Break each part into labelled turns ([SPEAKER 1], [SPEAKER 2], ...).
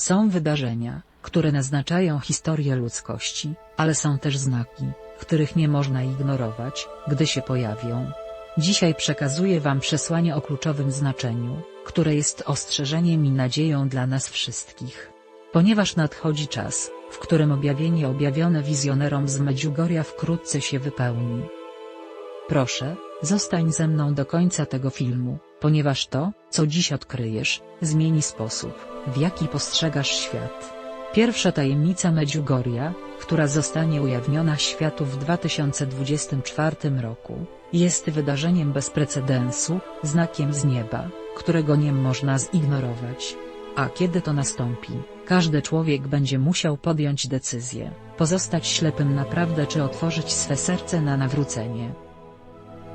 [SPEAKER 1] Są wydarzenia, które naznaczają historię ludzkości, ale są też znaki, których nie można ignorować, gdy się pojawią. Dzisiaj przekazuję Wam przesłanie o kluczowym znaczeniu, które jest ostrzeżeniem i nadzieją dla nas wszystkich. Ponieważ nadchodzi czas, w którym objawienie objawione wizjonerom z Medjugorja wkrótce się wypełni. Proszę, zostań ze mną do końca tego filmu, ponieważ to, co dziś odkryjesz, zmieni sposób, w jaki postrzegasz świat. Pierwsza tajemnica Medjugorja, która zostanie ujawniona światu w 2024 roku, jest wydarzeniem bez precedensu, znakiem z nieba, którego nie można zignorować. A kiedy to nastąpi, każdy człowiek będzie musiał podjąć decyzję, pozostać ślepym naprawdę czy otworzyć swe serce na nawrócenie.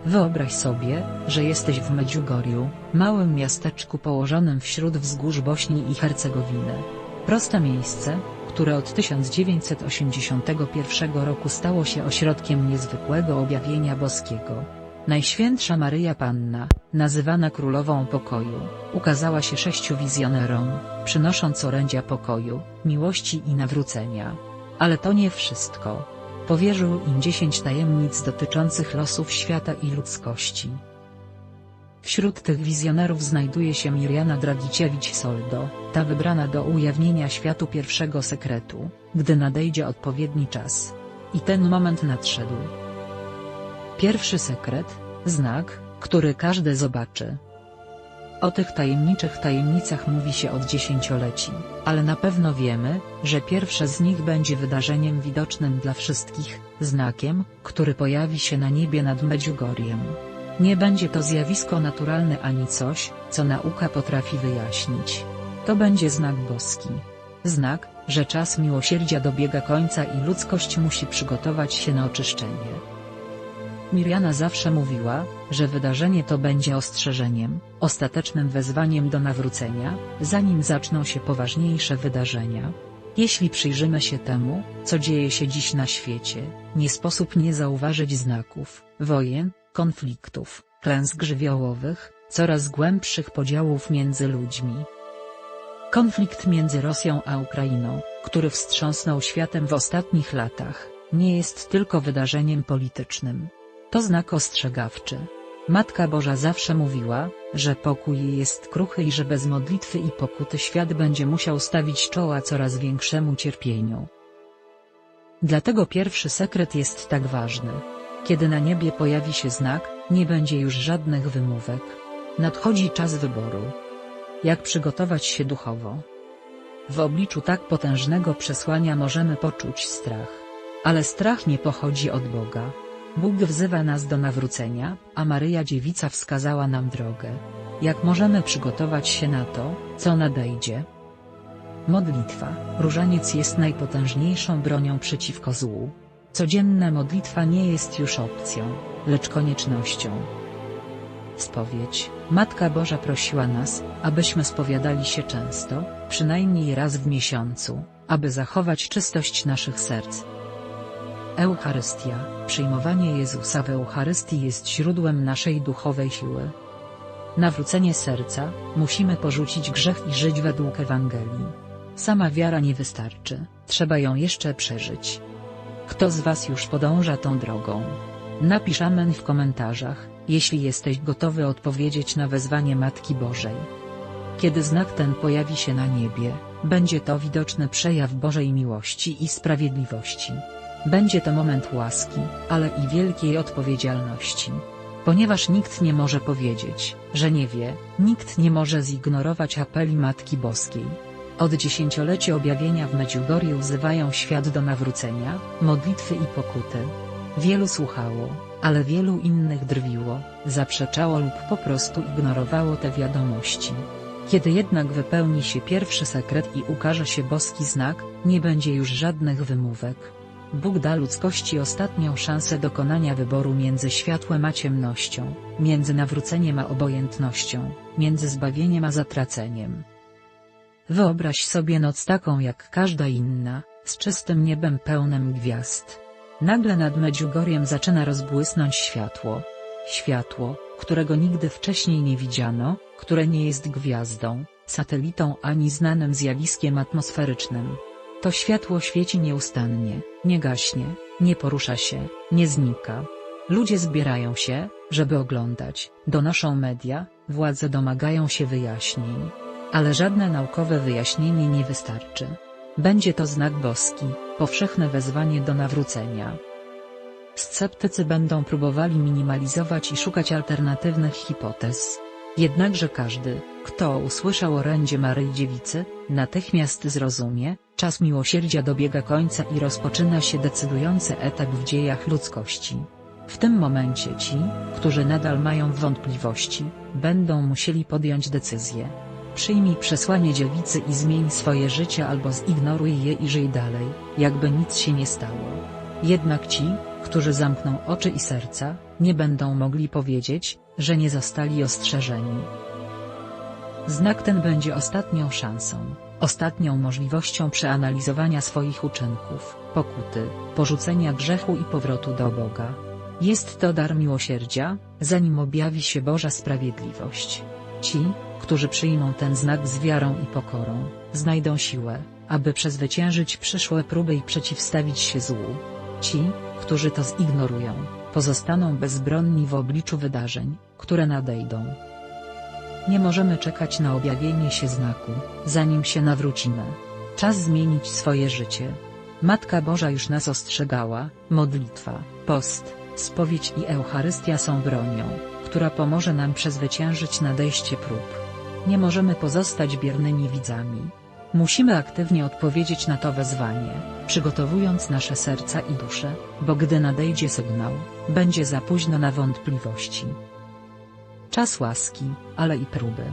[SPEAKER 1] Wyobraź sobie, że jesteś w Medjugorju, małym miasteczku położonym wśród wzgórz Bośni i Hercegowiny. Proste miejsce, które od 1981 roku stało się ośrodkiem niezwykłego objawienia boskiego. Najświętsza Maryja Panna, nazywana Królową Pokoju, ukazała się sześciu wizjonerom, przynosząc orędzia pokoju, miłości i nawrócenia. Ale to nie wszystko. Powierzył im dziesięć tajemnic dotyczących losów świata i ludzkości. Wśród tych wizjonerów znajduje się Mirjana Dragiciewicz-Soldo, ta wybrana do ujawnienia światu pierwszego sekretu, gdy nadejdzie odpowiedni czas. I ten moment nadszedł. Pierwszy sekret, znak, który każdy zobaczy. O tych tajemniczych tajemnicach mówi się od dziesięcioleci, ale na pewno wiemy, że pierwsze z nich będzie wydarzeniem widocznym dla wszystkich, znakiem, który pojawi się na niebie nad Medjugorjem. Nie będzie to zjawisko naturalne ani coś, co nauka potrafi wyjaśnić. To będzie znak boski. Znak, że czas miłosierdzia dobiega końca i ludzkość musi przygotować się na oczyszczenie. Mirjana zawsze mówiła, że wydarzenie to będzie ostrzeżeniem, ostatecznym wezwaniem do nawrócenia, zanim zaczną się poważniejsze wydarzenia. Jeśli przyjrzymy się temu, co dzieje się dziś na świecie, nie sposób nie zauważyć znaków, wojen, konfliktów, klęsk żywiołowych, coraz głębszych podziałów między ludźmi. Konflikt między Rosją a Ukrainą, który wstrząsnął światem w ostatnich latach, nie jest tylko wydarzeniem politycznym. To znak ostrzegawczy. Matka Boża zawsze mówiła, że pokój jest kruchy i że bez modlitwy i pokuty świat będzie musiał stawić czoła coraz większemu cierpieniu. Dlatego pierwszy sekret jest tak ważny. Kiedy na niebie pojawi się znak, nie będzie już żadnych wymówek. Nadchodzi czas wyboru. Jak przygotować się duchowo? W obliczu tak potężnego przesłania możemy poczuć strach. Ale strach nie pochodzi od Boga. Bóg wzywa nas do nawrócenia, a Maryja Dziewica wskazała nam drogę. Jak możemy przygotować się na to, co nadejdzie? Modlitwa, różaniec jest najpotężniejszą bronią przeciwko złu. Codzienna modlitwa nie jest już opcją, lecz koniecznością. Spowiedź. Matka Boża prosiła nas, abyśmy spowiadali się często, przynajmniej raz w miesiącu, aby zachować czystość naszych serc. Eucharystia, przyjmowanie Jezusa w Eucharystii jest źródłem naszej duchowej siły. Nawrócenie serca, musimy porzucić grzech i żyć według Ewangelii. Sama wiara nie wystarczy, trzeba ją jeszcze przeżyć. Kto z Was już podąża tą drogą? Napisz amen w komentarzach, jeśli jesteś gotowy odpowiedzieć na wezwanie Matki Bożej. Kiedy znak ten pojawi się na niebie, będzie to widoczny przejaw Bożej miłości i sprawiedliwości. Będzie to moment łaski, ale i wielkiej odpowiedzialności. Ponieważ nikt nie może powiedzieć, że nie wie, nikt nie może zignorować apeli Matki Boskiej. Od dziesięcioleci objawienia w Medjugorju wzywają świat do nawrócenia, modlitwy i pokuty. Wielu słuchało, ale wielu innych drwiło, zaprzeczało lub po prostu ignorowało te wiadomości. Kiedy jednak wypełni się pierwszy sekret i ukaże się boski znak, nie będzie już żadnych wymówek. Bóg da ludzkości ostatnią szansę dokonania wyboru między światłem a ciemnością, między nawróceniem a obojętnością, między zbawieniem a zatraceniem. Wyobraź sobie noc taką jak każda inna, z czystym niebem pełnym gwiazd. Nagle nad Medjugorjem zaczyna rozbłysnąć światło. Światło, którego nigdy wcześniej nie widziano, które nie jest gwiazdą, satelitą ani znanym zjawiskiem atmosferycznym. To światło świeci nieustannie, nie gaśnie, nie porusza się, nie znika. Ludzie zbierają się, żeby oglądać, donoszą media, władze domagają się wyjaśnień. Ale żadne naukowe wyjaśnienie nie wystarczy. Będzie to znak boski, powszechne wezwanie do nawrócenia. Sceptycy będą próbowali minimalizować i szukać alternatywnych hipotez. Jednakże każdy, kto usłyszał orędzie Maryi Dziewicy, natychmiast zrozumie, czas miłosierdzia dobiega końca i rozpoczyna się decydujący etap w dziejach ludzkości. W tym momencie ci, którzy nadal mają wątpliwości, będą musieli podjąć decyzję. Przyjmij przesłanie dziewicy i zmień swoje życie albo zignoruj je i żyj dalej, jakby nic się nie stało. Jednak ci, którzy zamkną oczy i serca, nie będą mogli powiedzieć, że nie zostali ostrzeżeni. Znak ten będzie ostatnią szansą, ostatnią możliwością przeanalizowania swoich uczynków, pokuty, porzucenia grzechu i powrotu do Boga. Jest to dar miłosierdzia, zanim objawi się Boża sprawiedliwość. Ci, którzy przyjmą ten znak z wiarą i pokorą, znajdą siłę, aby przezwyciężyć przyszłe próby i przeciwstawić się złu. Ci, którzy to zignorują, pozostaną bezbronni w obliczu wydarzeń, które nadejdą. Nie możemy czekać na objawienie się znaku, zanim się nawrócimy. Czas zmienić swoje życie. Matka Boża już nas ostrzegała, modlitwa, post, spowiedź i Eucharystia są bronią, która pomoże nam przezwyciężyć nadejście prób. Nie możemy pozostać biernymi widzami. Musimy aktywnie odpowiedzieć na to wezwanie, przygotowując nasze serca i dusze, bo gdy nadejdzie sygnał, będzie za późno na wątpliwości. Czas łaski, ale i próby.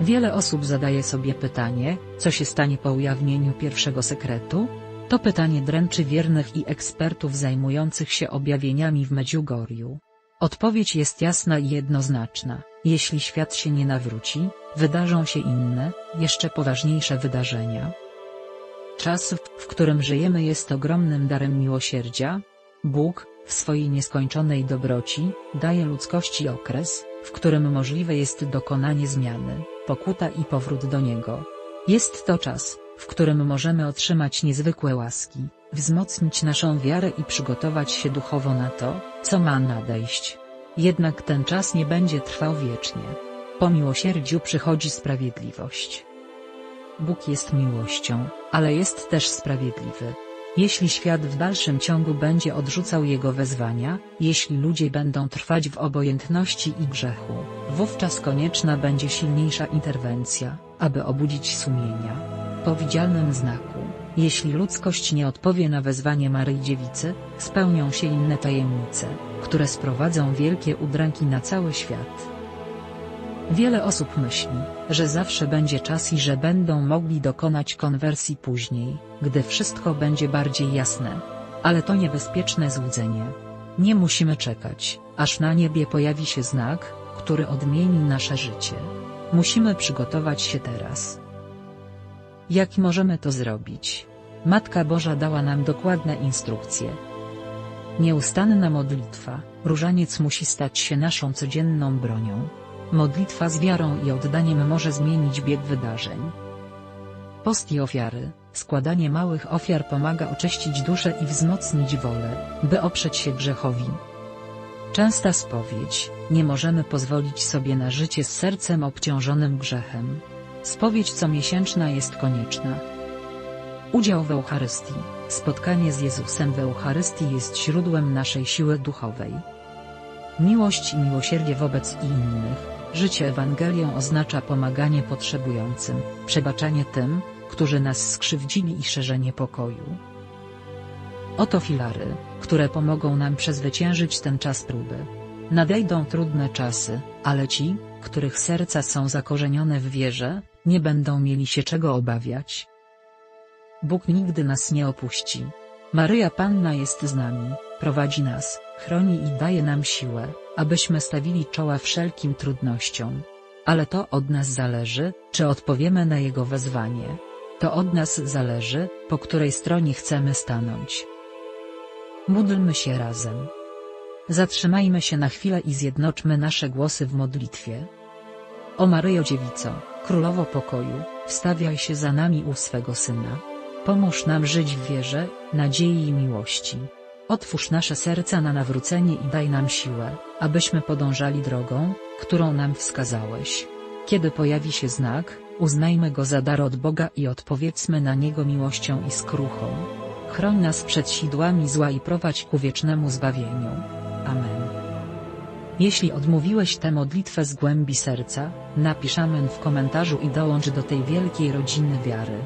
[SPEAKER 1] Wiele osób zadaje sobie pytanie, co się stanie po ujawnieniu pierwszego sekretu? To pytanie dręczy wiernych i ekspertów zajmujących się objawieniami w Medjugorju. Odpowiedź jest jasna i jednoznaczna. Jeśli świat się nie nawróci, wydarzą się inne, jeszcze poważniejsze wydarzenia. Czas, w którym żyjemy jest ogromnym darem miłosierdzia. Bóg, w swojej nieskończonej dobroci, daje ludzkości okres, w którym możliwe jest dokonanie zmiany, pokuta i powrót do Niego. Jest to czas, w którym możemy otrzymać niezwykłe łaski, wzmocnić naszą wiarę i przygotować się duchowo na to, co ma nadejść. Jednak ten czas nie będzie trwał wiecznie. Po miłosierdziu przychodzi sprawiedliwość. Bóg jest miłością, ale jest też sprawiedliwy. Jeśli świat w dalszym ciągu będzie odrzucał Jego wezwania, jeśli ludzie będą trwać w obojętności i grzechu, wówczas konieczna będzie silniejsza interwencja, aby obudzić sumienia. Po widzialnym znaku, jeśli ludzkość nie odpowie na wezwanie Maryi Dziewicy, spełnią się inne tajemnice, które sprowadzą wielkie udręki na cały świat. Wiele osób myśli, że zawsze będzie czas i że będą mogli dokonać konwersji później, gdy wszystko będzie bardziej jasne. Ale to niebezpieczne złudzenie. Nie musimy czekać, aż na niebie pojawi się znak, który odmieni nasze życie. Musimy przygotować się teraz. Jak możemy to zrobić? Matka Boża dała nam dokładne instrukcje. Nieustanna modlitwa, różaniec musi stać się naszą codzienną bronią. Modlitwa z wiarą i oddaniem może zmienić bieg wydarzeń. Post i ofiary, składanie małych ofiar pomaga oczyścić duszę i wzmocnić wolę, by oprzeć się grzechowi. Częsta spowiedź, nie możemy pozwolić sobie na życie z sercem obciążonym grzechem. Spowiedź comiesięczna jest konieczna. Udział w Eucharystii, spotkanie z Jezusem w Eucharystii jest źródłem naszej siły duchowej. Miłość i miłosierdzie wobec innych, Życie Ewangelią oznacza pomaganie potrzebującym, przebaczanie tym, którzy nas skrzywdzili i szerzenie pokoju. Oto filary, które pomogą nam przezwyciężyć ten czas próby. Nadejdą trudne czasy, ale ci, których serca są zakorzenione w wierze, nie będą mieli się czego obawiać. Bóg nigdy nas nie opuści. Maryja Panna jest z nami, prowadzi nas, chroni i daje nam siłę, abyśmy stawili czoła wszelkim trudnościom. Ale to od nas zależy, czy odpowiemy na Jego wezwanie. To od nas zależy, po której stronie chcemy stanąć. Módlmy się razem. Zatrzymajmy się na chwilę i zjednoczmy nasze głosy w modlitwie. O Maryjo Dziewico, Królowo pokoju, wstawiaj się za nami u swego Syna. Pomóż nam żyć w wierze, nadziei i miłości. Otwórz nasze serca na nawrócenie i daj nam siłę, abyśmy podążali drogą, którą nam wskazałeś. Kiedy pojawi się znak, uznajmy go za dar od Boga i odpowiedzmy na niego miłością i skruchą. Chroń nas przed sidłami zła i prowadź ku wiecznemu zbawieniu. Amen. Jeśli odmówiłeś tę modlitwę z głębi serca, napisz amen w komentarzu i dołącz do tej wielkiej rodziny wiary.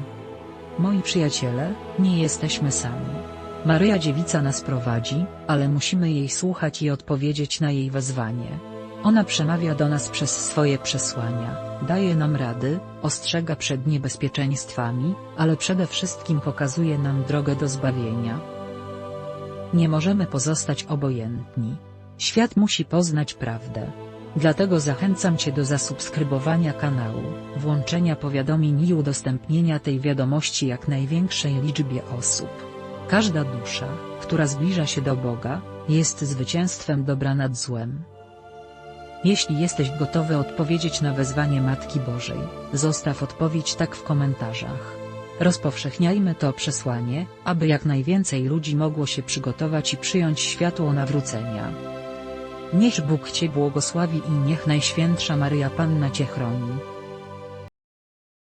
[SPEAKER 1] Moi przyjaciele, nie jesteśmy sami. Maryja Dziewica nas prowadzi, ale musimy jej słuchać i odpowiedzieć na jej wezwanie. Ona przemawia do nas przez swoje przesłania, daje nam rady, ostrzega przed niebezpieczeństwami, ale przede wszystkim pokazuje nam drogę do zbawienia. Nie możemy pozostać obojętni. Świat musi poznać prawdę. Dlatego zachęcam Cię do zasubskrybowania kanału, włączenia powiadomień i udostępnienia tej wiadomości jak największej liczbie osób. Każda dusza, która zbliża się do Boga, jest zwycięstwem dobra nad złem. Jeśli jesteś gotowy odpowiedzieć na wezwanie Matki Bożej, zostaw odpowiedź tak w komentarzach. Rozpowszechniajmy to przesłanie, aby jak najwięcej ludzi mogło się przygotować i przyjąć światło nawrócenia. Niech Bóg Cię błogosławi i niech Najświętsza Maryja Panna Cię chroni.